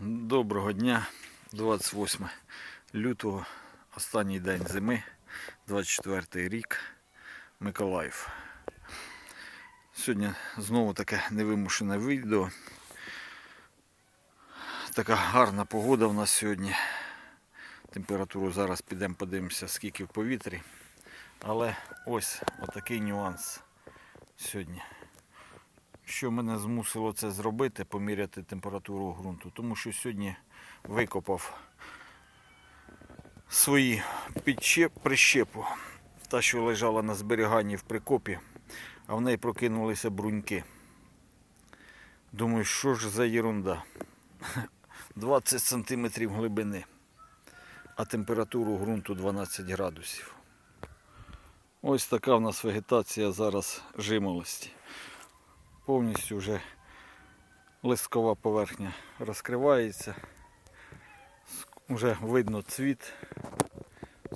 Доброго дня, 28 лютого, останній день зими, 24 рік, Миколаїв. Сьогодні знову таке невимушене відео. Така гарна погода в нас сьогодні. Температуру зараз підемо подивимося, скільки в повітрі. Але ось отакий нюанс сьогодні. Що мене змусило це зробити, поміряти температуру ґрунту? Тому що сьогодні викопав свої підчеп, прищепу, та, що лежала на зберіганні в прикопі, а в неї прокинулися бруньки. Думаю, що ж за ерунда? 20 сантиметрів глибини, а температуру ґрунту 12 градусів. Ось така в нас вегетація зараз жимолості повністю вже листкова поверхня розкривається. Вже видно цвіт.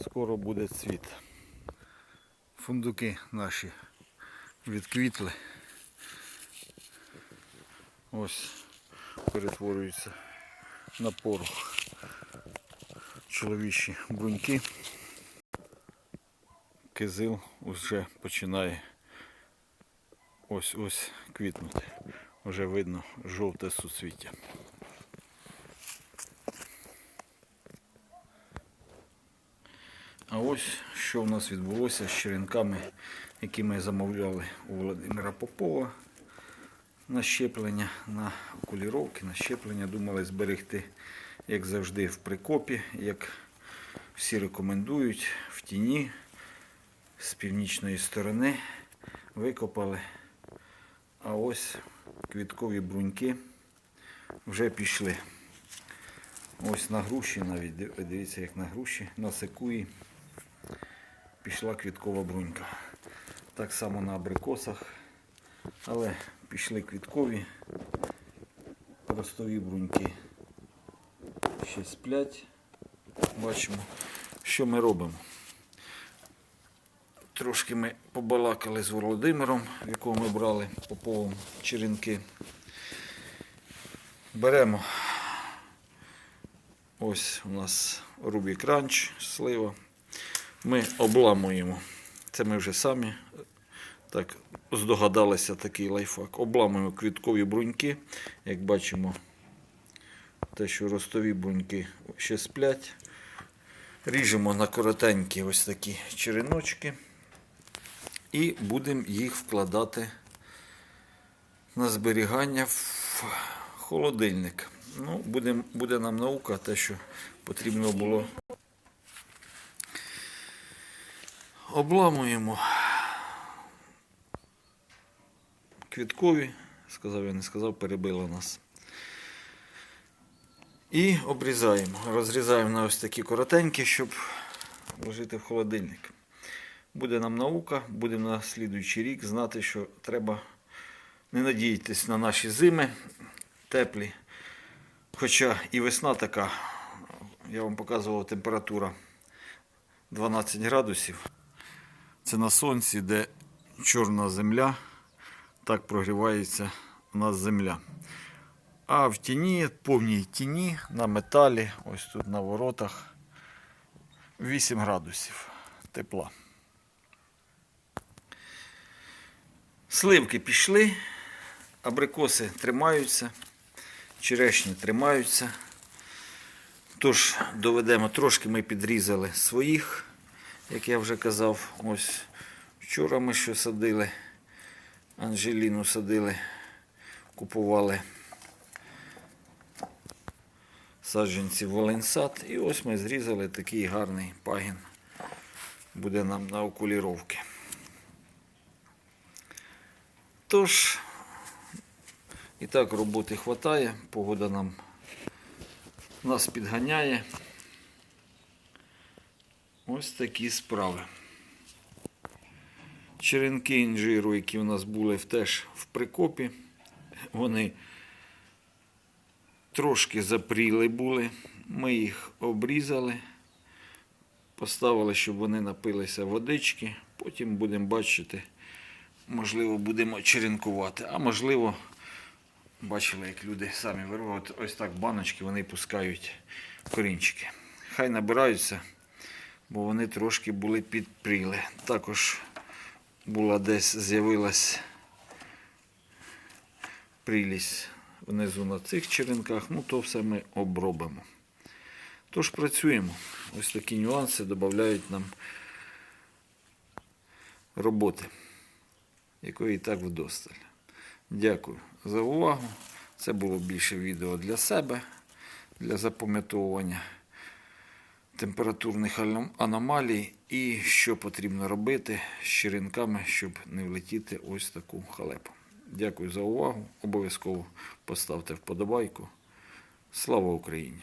Скоро буде цвіт. Фундуки наші відквітли. Ось перетворюються на порох. Чоловічі бруньки. Кизил вже починає ось ось квітнути. Вже видно жовте суцвіття. А ось що в нас відбулося з черенками, які ми замовляли у Володимира Попова на щеплення, на окуліровки, на щеплення. Думали зберегти, як завжди, в прикопі, як всі рекомендують, в тіні з північної сторони викопали. А ось квіткові бруньки вже пішли. Ось на груші навіть, дивіться, як на груші, на секуї пішла квіткова брунька. Так само на абрикосах, але пішли квіткові, ростові бруньки ще сплять. Бачимо, що ми робимо. Трошки ми побалакали з Володимиром, в якого ми брали поповом черенки. Беремо ось у нас Рубік Ранч, слива. Ми обламуємо. Це ми вже самі так здогадалися такий лайфхак. Обламуємо квіткові бруньки. Як бачимо, те, що ростові бруньки ще сплять. Ріжемо на коротенькі ось такі череночки. І будемо їх вкладати на зберігання в холодильник. Ну, буде, буде нам наука, те, що потрібно було. Обламуємо квіткові, сказав я, не сказав, перебило нас. І обрізаємо. Розрізаємо на ось такі коротенькі, щоб вложити в холодильник. Буде нам наука, будемо на слідуючий рік знати, що треба не надіятись на наші зими теплі. Хоча і весна така, я вам показував температура 12 градусів. Це на сонці, де чорна земля, так прогрівається у нас земля. А в тіні, повній тіні, на металі, ось тут на воротах 8 градусів тепла. Сливки пішли, абрикоси тримаються, черешні тримаються. Тож доведемо, трошки ми підрізали своїх, як я вже казав. Ось вчора ми що садили, Анжеліну садили, купували саджанці Волинсад. І ось ми зрізали такий гарний пагін. Буде нам на окуліровки. Тож, і так роботи вистачає, погода нам нас підганяє. Ось такі справи. Черенки інжиру, які у нас були теж в прикопі, вони трошки запріли були. Ми їх обрізали, поставили, щоб вони напилися водички. Потім будемо бачити, можливо, будемо черенкувати, а можливо, Бачили, як люди самі вирвали. Ось так баночки вони пускають корінчики. Хай набираються, бо вони трошки були підпріли. Також була десь з'явилась прилізь внизу на цих черенках. Ну, то все ми обробимо. Тож працюємо. Ось такі нюанси додають нам роботи, якої і так вдосталь. Дякую за увагу. Це було більше відео для себе, для запам'ятовування температурних аномалій і що потрібно робити з черенками, щоб не влетіти ось таку халепу. Дякую за увагу. Обов'язково поставте вподобайку. Слава Україні!